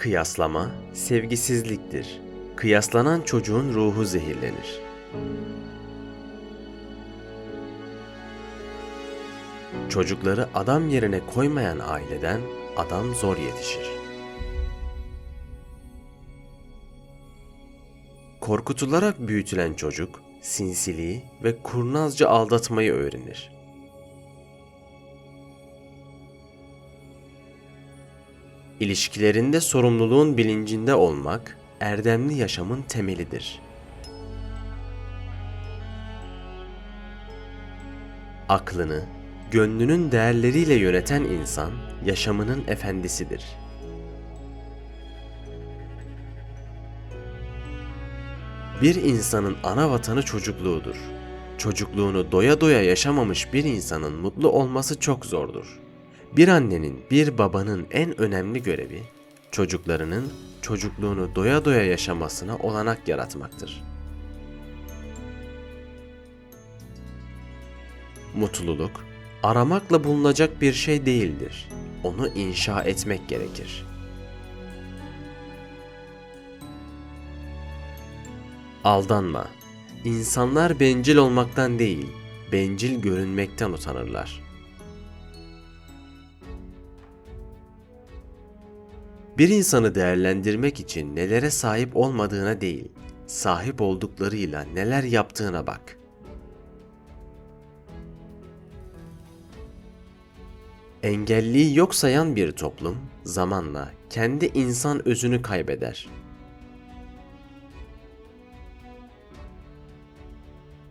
Kıyaslama sevgisizliktir. Kıyaslanan çocuğun ruhu zehirlenir. Çocukları adam yerine koymayan aileden adam zor yetişir. Korkutularak büyütülen çocuk sinsiliği ve kurnazca aldatmayı öğrenir. İlişkilerinde sorumluluğun bilincinde olmak erdemli yaşamın temelidir. Aklını, gönlünün değerleriyle yöneten insan yaşamının efendisidir. Bir insanın ana vatanı çocukluğudur. Çocukluğunu doya doya yaşamamış bir insanın mutlu olması çok zordur. Bir annenin, bir babanın en önemli görevi çocuklarının çocukluğunu doya doya yaşamasına olanak yaratmaktır. Mutluluk aramakla bulunacak bir şey değildir. Onu inşa etmek gerekir. Aldanma. İnsanlar bencil olmaktan değil, bencil görünmekten utanırlar. Bir insanı değerlendirmek için nelere sahip olmadığına değil, sahip olduklarıyla neler yaptığına bak. Engelliyi yok sayan bir toplum zamanla kendi insan özünü kaybeder.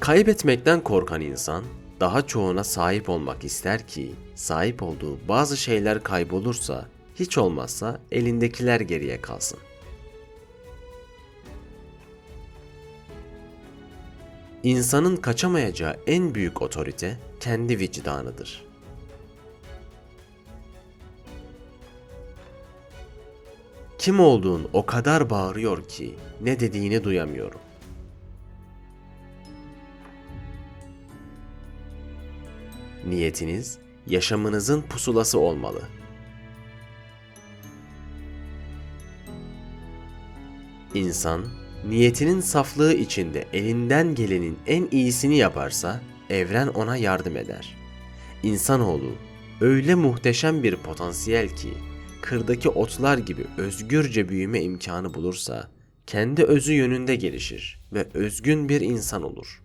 Kaybetmekten korkan insan daha çoğuna sahip olmak ister ki sahip olduğu bazı şeyler kaybolursa hiç olmazsa elindekiler geriye kalsın. İnsanın kaçamayacağı en büyük otorite kendi vicdanıdır. Kim olduğun o kadar bağırıyor ki ne dediğini duyamıyorum. Niyetiniz yaşamınızın pusulası olmalı. İnsan niyetinin saflığı içinde elinden gelenin en iyisini yaparsa evren ona yardım eder. İnsanoğlu öyle muhteşem bir potansiyel ki kırdaki otlar gibi özgürce büyüme imkanı bulursa kendi özü yönünde gelişir ve özgün bir insan olur.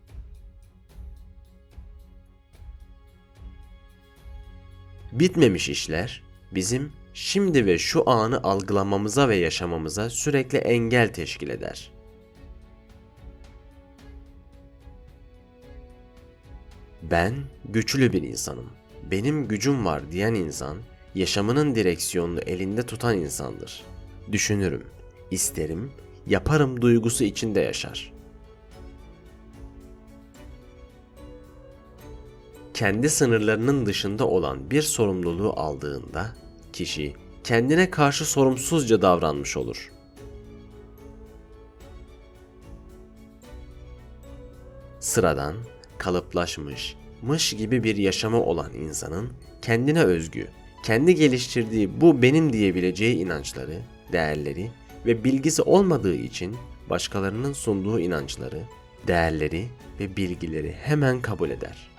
Bitmemiş işler bizim şimdi ve şu anı algılamamıza ve yaşamamıza sürekli engel teşkil eder. Ben güçlü bir insanım. Benim gücüm var diyen insan yaşamının direksiyonunu elinde tutan insandır. Düşünürüm, isterim, yaparım duygusu içinde yaşar. Kendi sınırlarının dışında olan bir sorumluluğu aldığında kişi kendine karşı sorumsuzca davranmış olur. Sıradan, kalıplaşmış, mış gibi bir yaşamı olan insanın kendine özgü, kendi geliştirdiği bu benim diyebileceği inançları, değerleri ve bilgisi olmadığı için başkalarının sunduğu inançları, değerleri ve bilgileri hemen kabul eder.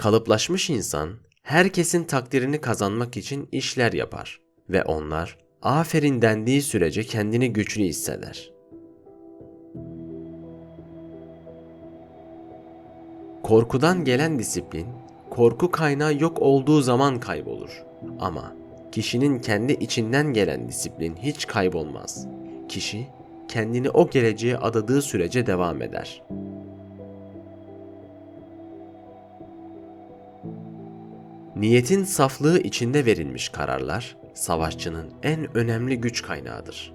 Kalıplaşmış insan herkesin takdirini kazanmak için işler yapar ve onlar aferin dendiği sürece kendini güçlü hisseder. Korkudan gelen disiplin, korku kaynağı yok olduğu zaman kaybolur. Ama kişinin kendi içinden gelen disiplin hiç kaybolmaz. Kişi kendini o geleceğe adadığı sürece devam eder. Niyetin saflığı içinde verilmiş kararlar savaşçının en önemli güç kaynağıdır.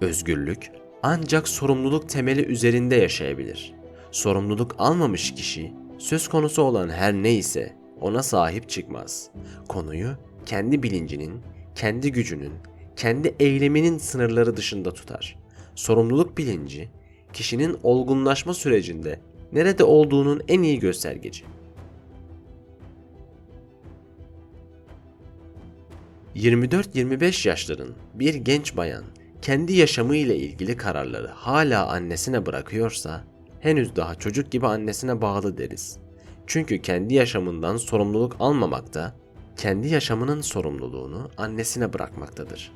Özgürlük ancak sorumluluk temeli üzerinde yaşayabilir. Sorumluluk almamış kişi söz konusu olan her neyse ona sahip çıkmaz. Konuyu kendi bilincinin, kendi gücünün, kendi eyleminin sınırları dışında tutar. Sorumluluk bilinci kişinin olgunlaşma sürecinde nerede olduğunun en iyi göstergeci. 24-25 yaşların bir genç bayan kendi yaşamı ile ilgili kararları hala annesine bırakıyorsa henüz daha çocuk gibi annesine bağlı deriz. Çünkü kendi yaşamından sorumluluk almamakta, kendi yaşamının sorumluluğunu annesine bırakmaktadır.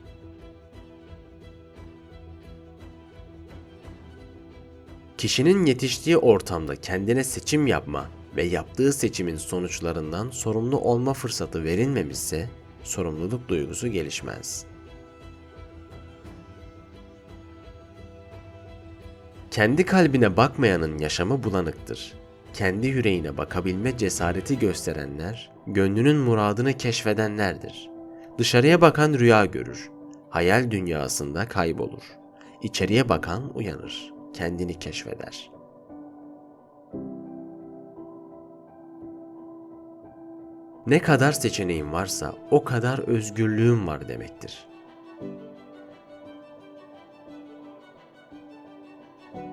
Kişinin yetiştiği ortamda kendine seçim yapma ve yaptığı seçimin sonuçlarından sorumlu olma fırsatı verilmemişse sorumluluk duygusu gelişmez. Kendi kalbine bakmayanın yaşamı bulanıktır. Kendi yüreğine bakabilme cesareti gösterenler, gönlünün muradını keşfedenlerdir. Dışarıya bakan rüya görür, hayal dünyasında kaybolur. İçeriye bakan uyanır, kendini keşfeder. Ne kadar seçeneğin varsa o kadar özgürlüğün var demektir.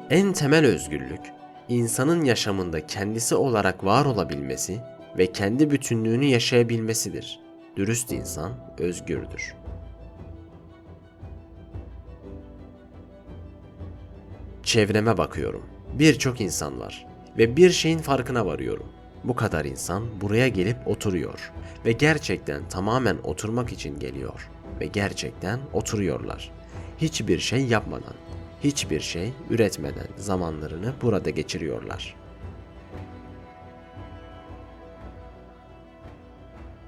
En temel özgürlük, insanın yaşamında kendisi olarak var olabilmesi ve kendi bütünlüğünü yaşayabilmesidir. Dürüst insan özgürdür. Çevreme bakıyorum. Birçok insan var ve bir şeyin farkına varıyorum. Bu kadar insan buraya gelip oturuyor ve gerçekten tamamen oturmak için geliyor ve gerçekten oturuyorlar. Hiçbir şey yapmadan, hiçbir şey üretmeden zamanlarını burada geçiriyorlar.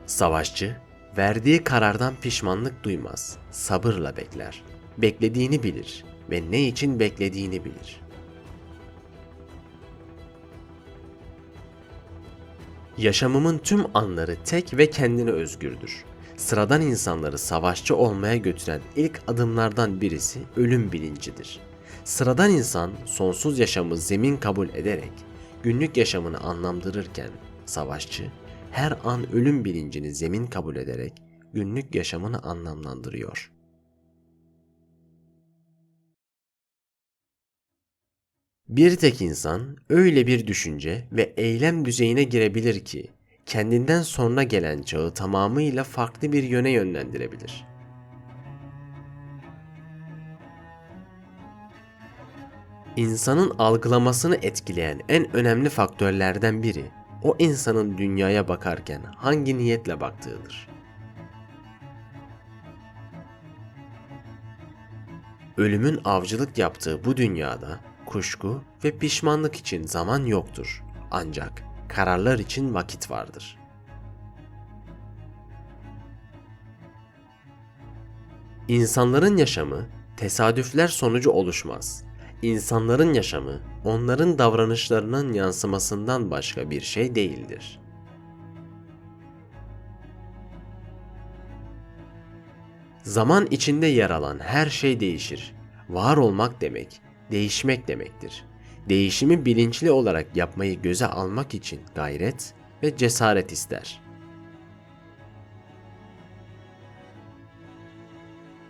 Savaşçı, verdiği karardan pişmanlık duymaz, sabırla bekler. Beklediğini bilir ve ne için beklediğini bilir. Yaşamımın tüm anları tek ve kendine özgürdür. Sıradan insanları savaşçı olmaya götüren ilk adımlardan birisi ölüm bilincidir. Sıradan insan sonsuz yaşamı zemin kabul ederek günlük yaşamını anlamlandırırken savaşçı her an ölüm bilincini zemin kabul ederek günlük yaşamını anlamlandırıyor. Bir tek insan öyle bir düşünce ve eylem düzeyine girebilir ki kendinden sonra gelen çağı tamamıyla farklı bir yöne yönlendirebilir. İnsanın algılamasını etkileyen en önemli faktörlerden biri o insanın dünyaya bakarken hangi niyetle baktığıdır. Ölümün avcılık yaptığı bu dünyada kuşku ve pişmanlık için zaman yoktur. Ancak kararlar için vakit vardır. İnsanların yaşamı tesadüfler sonucu oluşmaz. İnsanların yaşamı onların davranışlarının yansımasından başka bir şey değildir. Zaman içinde yer alan her şey değişir. Var olmak demek, değişmek demektir. Değişimi bilinçli olarak yapmayı göze almak için gayret ve cesaret ister.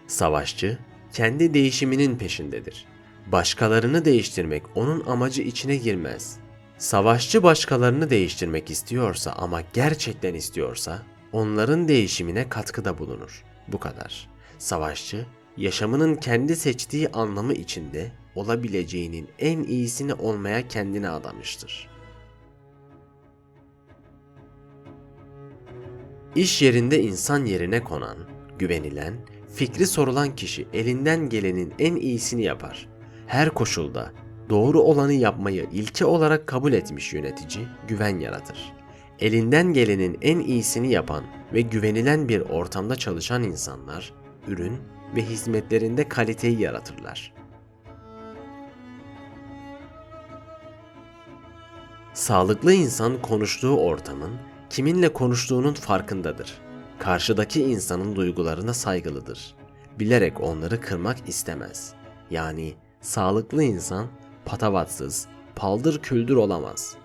Savaşçı kendi değişiminin peşindedir. Başkalarını değiştirmek onun amacı içine girmez. Savaşçı başkalarını değiştirmek istiyorsa ama gerçekten istiyorsa onların değişimine katkıda bulunur. Bu kadar. Savaşçı yaşamının kendi seçtiği anlamı içinde olabileceğinin en iyisini olmaya kendini adamıştır. İş yerinde insan yerine konan, güvenilen, fikri sorulan kişi elinden gelenin en iyisini yapar. Her koşulda doğru olanı yapmayı ilke olarak kabul etmiş yönetici güven yaratır. Elinden gelenin en iyisini yapan ve güvenilen bir ortamda çalışan insanlar ürün ve hizmetlerinde kaliteyi yaratırlar. Sağlıklı insan konuştuğu ortamın kiminle konuştuğunun farkındadır. Karşıdaki insanın duygularına saygılıdır. Bilerek onları kırmak istemez. Yani sağlıklı insan patavatsız, paldır küldür olamaz.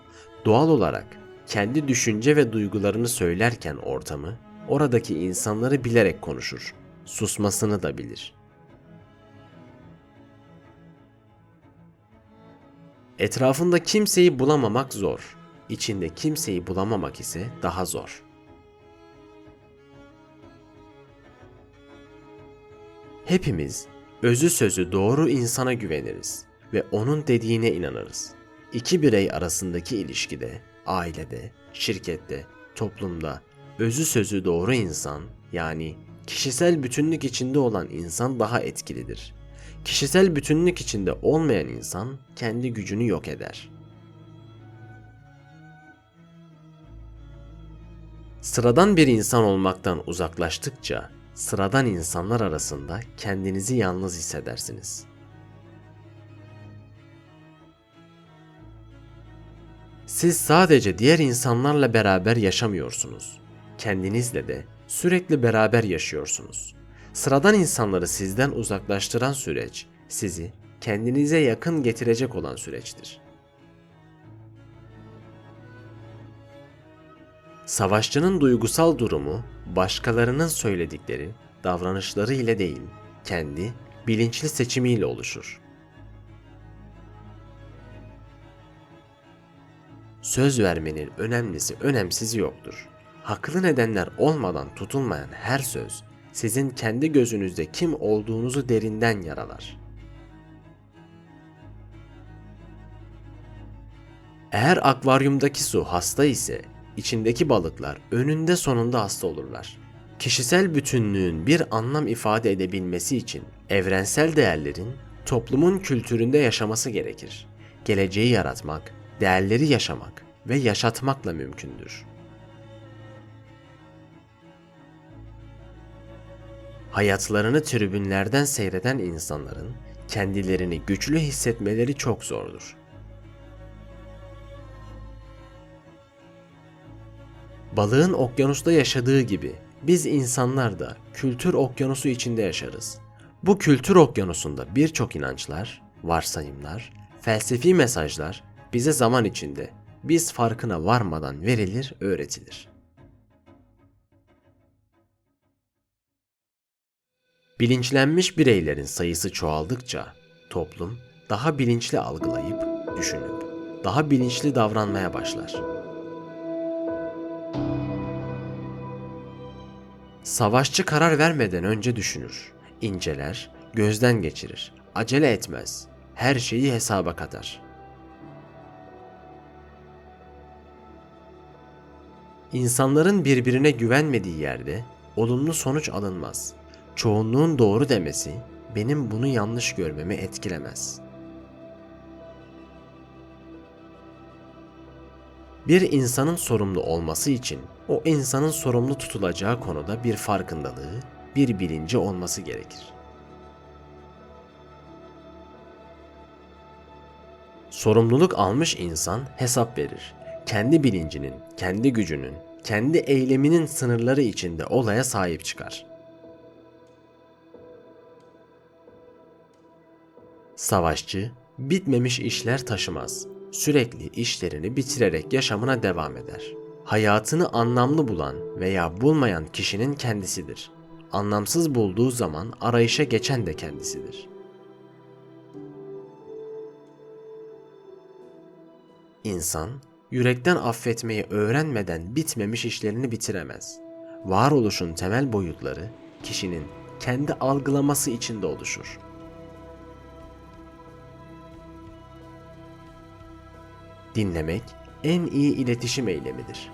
Doğal olarak kendi düşünce ve duygularını söylerken ortamı, oradaki insanları bilerek konuşur. Susmasını da bilir. Etrafında kimseyi bulamamak zor. İçinde kimseyi bulamamak ise daha zor. Hepimiz özü sözü doğru insana güveniriz ve onun dediğine inanırız. İki birey arasındaki ilişkide, ailede, şirkette, toplumda özü sözü doğru insan yani kişisel bütünlük içinde olan insan daha etkilidir. Kişisel bütünlük içinde olmayan insan kendi gücünü yok eder. Sıradan bir insan olmaktan uzaklaştıkça sıradan insanlar arasında kendinizi yalnız hissedersiniz. Siz sadece diğer insanlarla beraber yaşamıyorsunuz. Kendinizle de sürekli beraber yaşıyorsunuz. Sıradan insanları sizden uzaklaştıran süreç sizi kendinize yakın getirecek olan süreçtir. Savaşçının duygusal durumu başkalarının söyledikleri, davranışları ile değil, kendi bilinçli seçimiyle oluşur. Söz vermenin önemlisi önemsizi yoktur. Haklı nedenler olmadan tutulmayan her söz sizin kendi gözünüzde kim olduğunuzu derinden yaralar. Eğer akvaryumdaki su hasta ise içindeki balıklar önünde sonunda hasta olurlar. Kişisel bütünlüğün bir anlam ifade edebilmesi için evrensel değerlerin toplumun kültüründe yaşaması gerekir. Geleceği yaratmak, değerleri yaşamak ve yaşatmakla mümkündür. Hayatlarını tribünlerden seyreden insanların kendilerini güçlü hissetmeleri çok zordur. Balığın okyanusta yaşadığı gibi biz insanlar da kültür okyanusu içinde yaşarız. Bu kültür okyanusunda birçok inançlar, varsayımlar, felsefi mesajlar bize zaman içinde biz farkına varmadan verilir, öğretilir. Bilinçlenmiş bireylerin sayısı çoğaldıkça toplum daha bilinçli algılayıp, düşünüp, daha bilinçli davranmaya başlar. Savaşçı karar vermeden önce düşünür, inceler, gözden geçirir, acele etmez, her şeyi hesaba katar. İnsanların birbirine güvenmediği yerde olumlu sonuç alınmaz. Çoğunluğun doğru demesi benim bunu yanlış görmemi etkilemez. Bir insanın sorumlu olması için o insanın sorumlu tutulacağı konuda bir farkındalığı, bir bilinci olması gerekir. Sorumluluk almış insan hesap verir. Kendi bilincinin, kendi gücünün, kendi eyleminin sınırları içinde olaya sahip çıkar. Savaşçı bitmemiş işler taşımaz. Sürekli işlerini bitirerek yaşamına devam eder. Hayatını anlamlı bulan veya bulmayan kişinin kendisidir. Anlamsız bulduğu zaman arayışa geçen de kendisidir. İnsan yürekten affetmeyi öğrenmeden bitmemiş işlerini bitiremez. Varoluşun temel boyutları kişinin kendi algılaması içinde oluşur. Dinlemek en iyi iletişim eylemidir.